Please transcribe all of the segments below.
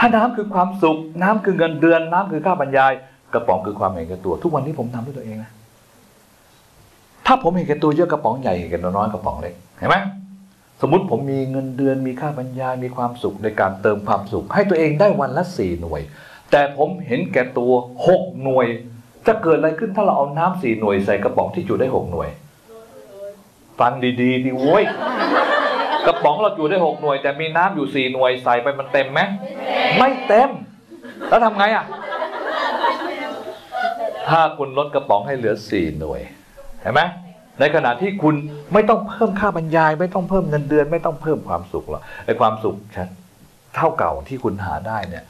ถ้าน้ำคือความสุข น้ำคือเงินเดือนน้ำคือค่าบรรยาย กระป๋องคือความเห็นแก่ตัว ทุกวันนี้ผมทำด้วยตัวเองนะถ้าผมเห็นแก่ตัวเยอะกระป๋องใหญ่เห็นแก่ตัวน้อยกระป๋องเล็กเห็นไหมสมมติผมมีเงินเดือนมีค่าบรรยายมีความสุขในการเติมความสุข ให้ตัวเองได้วันละสี่หน่วย แต่ผมเห็นแก่ตัวหกหน่วย จะเกิดอะไรขึ้นถ้าเราเอาน้ำสี่หน่วยใส่กระป๋องที่จุได้หกหน่วย ฟังดีๆดิโว้ยกระป๋องเราจุได้หกหน่วย แต่มีน้ำอยู่สี่หน่วยใส่ไปมันเต็มไหม ไม่เต็ม แล้วทำไงอะ ถ้าคุณลดกระป๋องให้เหลือสี่หน่วยเห็นไหมในขณะที่คุณไม่ต้องเพิ่มค่าบรรยาย ไม่ต้องเพิ่มเงินเดือน ไม่ต้องเพิ่มความสุขหรอกไอ้ความสุขเท่าเก่าที่คุณหาได้เนี่ย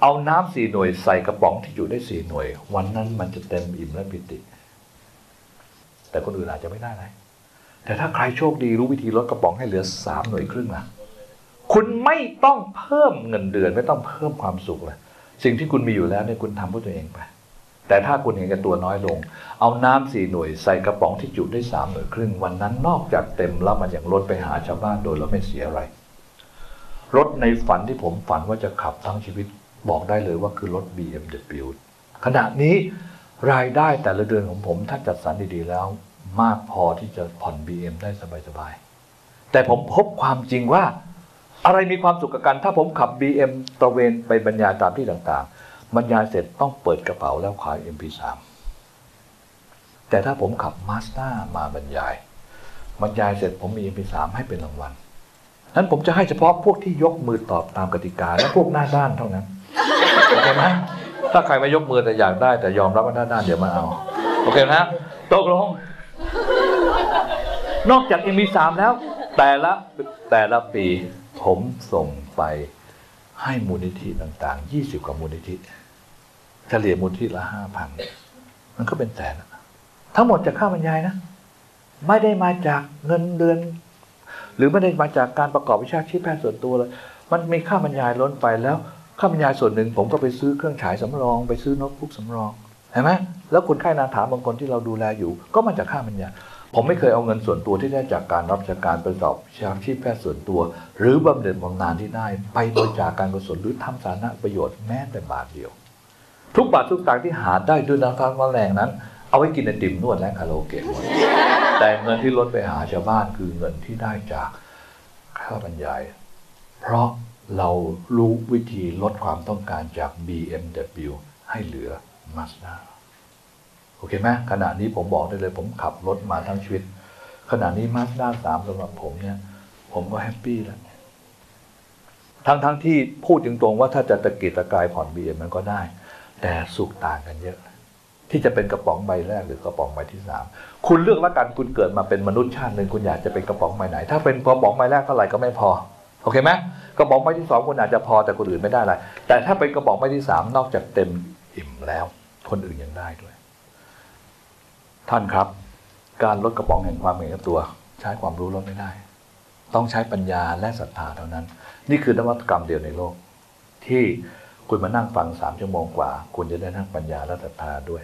เอาน้ำสี่หน่วยใส่กระป๋องที่อยู่ได้สี่หน่วย วันนั้นมันจะเต็มอิ่มและปิติ แต่คนอื่นอาจจะไม่ได้นะแต่ถ้าใครโชคดีรู้วิธีลดกระป๋องให้เหลือสามหน่วยครึ่งนะ คุณไม่ต้องเพิ่มเงินเดือน ไม่ต้องเพิ่มความสุขเลยสิ่งที่คุณมีอยู่แล้วเนี่ยคุณทำเพื่อตัวเองไป แต่ถ้าคุณเห็นแก่ตัวน้อยลง เอาน้ำสี่หน่วยใส่กระป๋องที่จุได้สามหน่วยครึ่งวันนั้นนอกจากเต็มแล้วมันยังลดไปหาชาวบ้านโดยเราไม่เสียอะไรรถในฝันที่ผมฝันว่าจะขับทั้งชีวิตบอกได้เลยว่าคือรถ BMW ขณะนี้รายได้แต่ละเดือนของผมถ้าจัดสรรดีๆแล้ว มากพอที่จะผ่อน BM ได้สบายๆแต่ผมพบความจริงว่า อะไรมีความสุขกับกัน ถ้าผมขับ BM ตระเวนไปบรรยายตามที่ต่างๆ บรรยายเสร็จต้องเปิดกระเป๋าแล้วขาย MP3 แต่ถ้าผมขับมาส d a มาบรรยาย บรรยายเสร็จผมมี MP3 ให้เป็นรางวัลนั้นผมจะให้เฉพาะพวกที่ยกมือตอบตามกติกา และพวกหน้าด้านเท่านั้นโอเคไหมถ้าใครไม่ยกมือแต่อยากได้ แต่ยอมรับว่าหน้าด้านเดี๋ยวมาเอา โอเคนะตกลง นอกจาก MP3 แล้ว แต่ละแต่ละปี ผมส่งไปให้มูลนิธิต่าง ๆ 20 กว่ามูลนิธิ เฉลี่ยมูลนิธิละ5,000มันก็เป็นแสนอะทั้งหมดจากค่าบรรยายนะ ไม่ได้มาจากเงินเดือน หรือไม่ได้มาจากการประกอบวิชาชีพแพทย์ส่วนตัวเลย มันมีค่าบรรยายล้นไปแล้วค่าบรรยายส่วนหนึ่ง ผมก็ไปซื้อเครื่องฉายสำรอง ไปซื้อโน้ตบุ๊กสำรองเห็นไหมแล้วคนไข้นาถามบางคนที่เราดูแลอยู่ ก็มาจากค่าบรรยาย ผมไม่เคยเอาเงินส่วนตัวที่ได้จากการรับราชการประกอบวิชาชีพแพทย์ส่วนตัว หรือบำเหน็จบำนาญที่ได้ ไปบริจาคการกุศลหรือทำสาธารณประโยชน์แม้แต่บาทเดียว ทุกบาททุกสตางค์ที่หาได้ด้วยน้ำพักน้ำแรงนั้น เอาไว้กินไอติมนวดและคาราโอเกะหมดแต่เงินที่ลดไปหาชาวบ้านคือเงินที่ได้จากค่าบรรยาย เพราะเรารู้วิธีลดความต้องการจาก BMW ให้เหลือ Mazda อเคไหมขณะนี้ผมบอกได้เลย ผมขับรถมาทั้งชีวิต ขณะนี้ Mazda 3สามสำหรับผมเนี่ย ผมก็แฮปปี้แล้ว ทั้งทั้งที่พูดตรงๆว่าถ้าจะตะกีตะกายผ่อน BM มันก็ได้ แต่สุขต่างกันเยอะ ที่จะเป็นกระป๋องใบแรกหรือกระป๋องใบที่สามคุณเลือกล้วกันคุณเกิดมาเป็นมนุษย์ชาติหนึ่งคุณอยากจะเป็นกระป๋องใบไหน ถ้าเป็นกระป๋องใบแรกเท่าไหร่ก็ไม่พอโอเคไหมกระป๋องใบที่สองคุณอาจจะพอแต่คนอื่นไม่ได้อะไรแต่ถ้าเป็นกระป๋องใบที่สามนอกจากเต็มอิ่มแล้ว คนอื่นยังได้ด้วย ท่านครับ การลดกระป๋องแห่งความเห็นแก่ตัว ใช้ความรู้ลดไม่ได้ ต้องใช้ปัญญาและศรัทธาเท่านั้น นี่คือนวัตกรรมเดียวในโลก ที่คุณมานั่งฟังสามชั่วโมงกว่า คุณจะได้ทั้งปัญญาและศรัทธาด้วย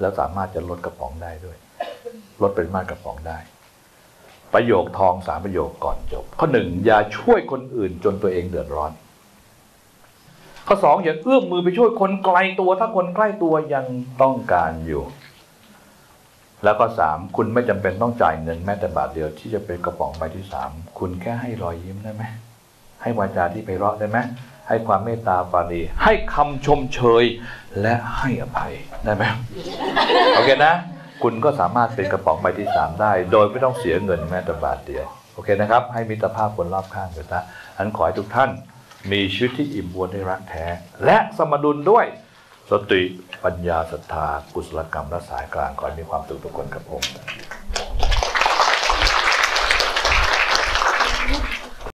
แล้วสามารถจะลดกระป๋องได้ด้วย ลดปริมาตรกระป๋องได้ ประโยคทองสามประโยคก่อนจบ ข้อหนึ่งอย่าช่วยคนอื่นจนตัวเองเดือดร้อน ข้อสองอย่าเอื้อมมือไปช่วยคนไกลตัว ถ้าคนใกล้ตัวยังต้องการอยู่ แล้วก็สามคุณไม่จำเป็นต้องจ่ายเงินแม้แต่บาทเดียวที่จะเป็นกระป๋องใบที่สามคุณแค่ให้รอยยิ้มได้ไหมให้วาจาที่ไพเราะได้ไหมให้ความเมตตาปาณีให้คำชมเชย และให้อภัยได้ไหมโอเคนะ คุณก็สามารถเป็นกระป๋องใบที่สามได้ โดยไม่ต้องเสียเงินแม้แต่บาทเดียวโอเคนะครับ ให้มิตรภาพคนรอบข้างกันนะอันขอให้ทุกท่าน มีชีวิตที่อิ่มบุญด้รักแท้ และสมดุลด้วยสติปัญญาศรัทธากุศลกรรมและสายกลางขอให้มีความสุขทุกคนครับผม